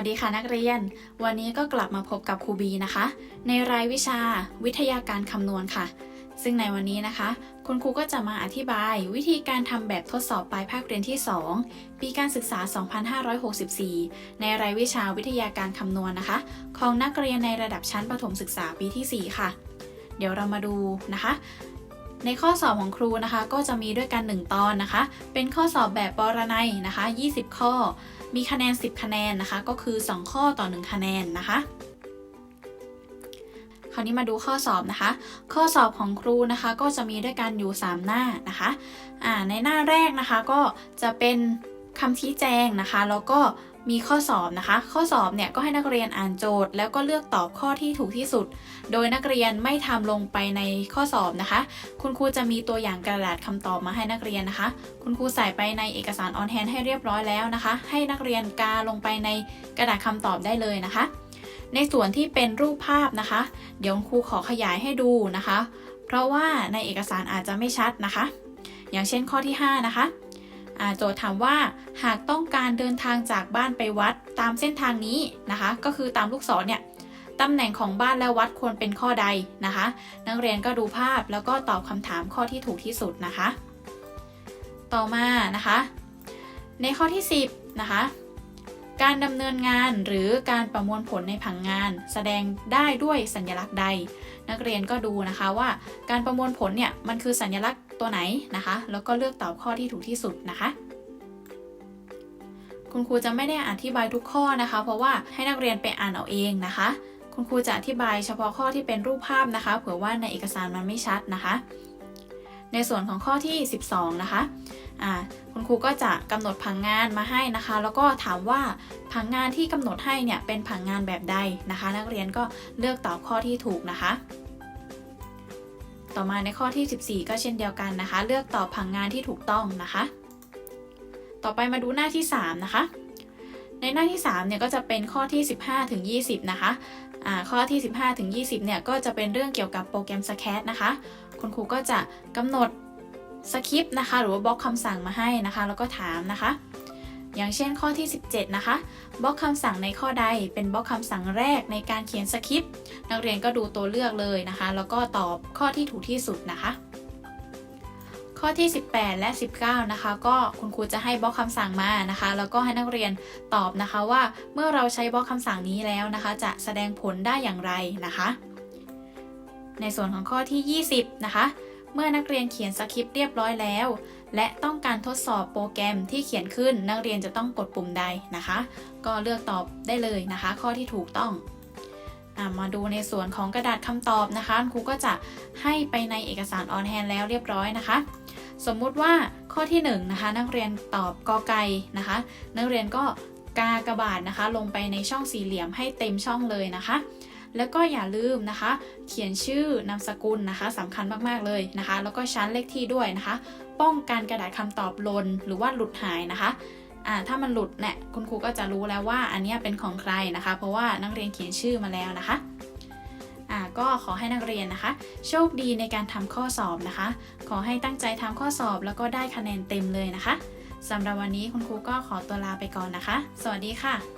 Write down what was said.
วัสดีค่ะนักเรียน วันนี้ก็กลับมาพบกับครูบีนะคะ ในรายวิชาวิทยาการคำนวณค่ะ ซึ่งในวันนี้นะคะ คุณครูก็จะมาอธิบาย วิธีการทำแบบทดสอบปลายภาคเรียนที่ 2 ปีการศึกษา 2564 ในรายวิชาวิทยาการคำนวณนะคะ ของนักเรียนในระดับชั้นประถมศึกษาปีที่ 4 ค่ะ เดี๋ยวเรามาดูนะคะ ในข้อสอบของครูนะคะก็จะมีด้วยกัน 1 ตอนนะคะ เป็นข้อสอบแบบปรนัยนะคะ 20 ข้อ มีคะแนน 10 คะแนนนะคะ ก็คือ 2 ข้อต่อ 1 คะแนนนะคะคราวนี้มาดูข้อสอบนะคะ ข้อสอบของครูนะคะก็จะมีด้วยกันอยู่ 3 หน้านะคะอ่าในหน้าแรกนะคะก็จะเป็นคำชี้แจงนะคะ แล้วก็ มีข้อสอบนะคะ ข้อสอบเนี่ยก็ให้นักเรียนอ่านโจทย์ แล้วก็เลือกตอบข้อที่ถูกที่สุด โดยนักเรียนไม่ทำลงไปในข้อสอบนะคะ คุณครูจะมีตัวอย่างกระดาษคำตอบมาให้นักเรียนนะคะ คุณครูใส่ไปในเอกสารออนแฮนให้เรียบร้อยแล้วนะคะ ให้นักเรียนกาลงไปในกระดาษคำตอบได้เลยนะคะ ในส่วนที่เป็นรูปภาพนะคะ เดี๋ยวครูขอขยายให้ดูนะคะ เพราะว่าในเอกสารอาจจะไม่ชัดนะคะ อย่างเช่นข้อที่ 5 นะคะ โจทย์ถามว่าหากต้องการเดินทางจากบ้านไปวัดตามเส้นทางนี้นะคะ ก็คือตามลูกศรเนี่ยตำแหน่งของบ้านและวัดควรเป็นข้อใดนะคะ นักเรียนก็ดูภาพแล้วก็ตอบคำถามข้อที่ถูกที่สุดนะคะ ต่อมานะคะ ในข้อที่ 10นะคะ การดำเนินงานหรือการประมวลผลในผังงาน แสดงได้ด้วยสัญลักษณ์ใด นักเรียนก็ดูนะคะว่าการประมวลผลเนี่ยมันคือสัญลักษณ์ตัวไหนนะคะ แล้วก็เลือกตอบข้อที่ถูกที่สุดนะคะคุณครูจะไม่ได้อธิบายทุกข้อนะคะ เพราะว่าให้นักเรียนไปอ่านเอาเองนะคะ คุณครูจะอธิบายเฉพาะข้อที่เป็นรูปภาพนะคะ เผื่อว่าในเอกสารมันไม่ชัดนะคะ ในส่วนของข้อที่ 12 นะคะคุณครูก็จะกำหนดผังงานมาให้นะคะ แล้วก็ถามว่าผังงานที่กำหนดให้เนี่ยเป็นผังงานแบบใดนะคะ นักเรียนก็เลือกตอบข้อที่ถูกนะคะ ต่อมาในข้อที่ 14 ก็เช่นเดียวกันนะคะ เลือกตอบผังงานที่ถูกต้องนะคะ ต่อไปมาดูหน้าที่ 3 นะคะ ในหน้าที่3เนี่ยก็จะเป็นข้อที่ 15ถึง20 นะคะข้อที่ 15ถึง20 เนี่ยก็จะเป็นเรื่องเกี่ยวกับโปรแกรม s c a d นะคะ คุณครูก็จะกำหนดสคริปต์นะคะ หรือว่าบล็อกคำสั่งมาให้นะคะ แล้วก็ถามนะคะ อย่างเช่นข้อที่ 17 นะคะบล็อกคำสั่งในข้อใดเป็นบล็อกคำสั่งแรกในการเขียนสคริปต์นักเรียนก็ดูตัวเลือกเลยนะคะ แล้วก็ตอบข้อที่ถูกที่สุดนะคะข้อที่ 18 และ 19 นะคะ ก็คุณครูจะให้บล็อกคำสั่งมานะคะ แล้วก็ให้นักเรียนตอบนะคะว่าเมื่อเราใช้บล็อกคำสั่งนี้แล้วนะคะ จะแสดงผลได้อย่างไรนะคะ ในส่วนของข้อที่ 20 นะคะ เมื่อนักเรียนเขียนสคริปต์เรียบร้อยแล้ว และต้องการทดสอบโปรแกรมที่เขียนขึ้น นักเรียนจะต้องกดปุ่มใดนะคะ ก็เลือกตอบได้เลยนะคะ ข้อที่ถูกต้องอมาดูในส่วนของกระดาษคำตอบนะคะครูก็จะให้ไปในเอกสารออนแฮนแล้วเรียบร้อยนะคะ สมมุติว่าข้อที่1นงนะคะนักเรียนตอบกอไก่นะคะ นักเรียนก็กากระบาดนะคะ ลงไปในช่องสี่เหลี่ยมให้เต็มช่องเลยนะคะ แล้วก็อย่าลืมนะคะ เขียนชื่อนามสกุลนะคะสำคัญมากๆเลยนะคะ แล้วก็ชั้นเลขที่ด้วยนะคะ ป้องกันกระดาษคำตอบหล่นหรือว่าหลุดหายนะคะ่าถ้ามันหลุดเนี่ยคุณครูก็จะรู้แล้วว่าอันนี้เป็นของใครนะคะ เพราะว่านักเรียนเขียนชื่อมาแล้วนะคะอ่าก็ขอให้นักเรียนนะคะ โชคดีในการทำข้อสอบนะคะ ขอให้ตั้งใจทำข้อสอบแล้วก็ได้คะแนนเต็มเลยนะคะสำหรับวันนี้คุณครูก็ขอตัวลาไปก่อนนะคะ สวัสดีค่ะ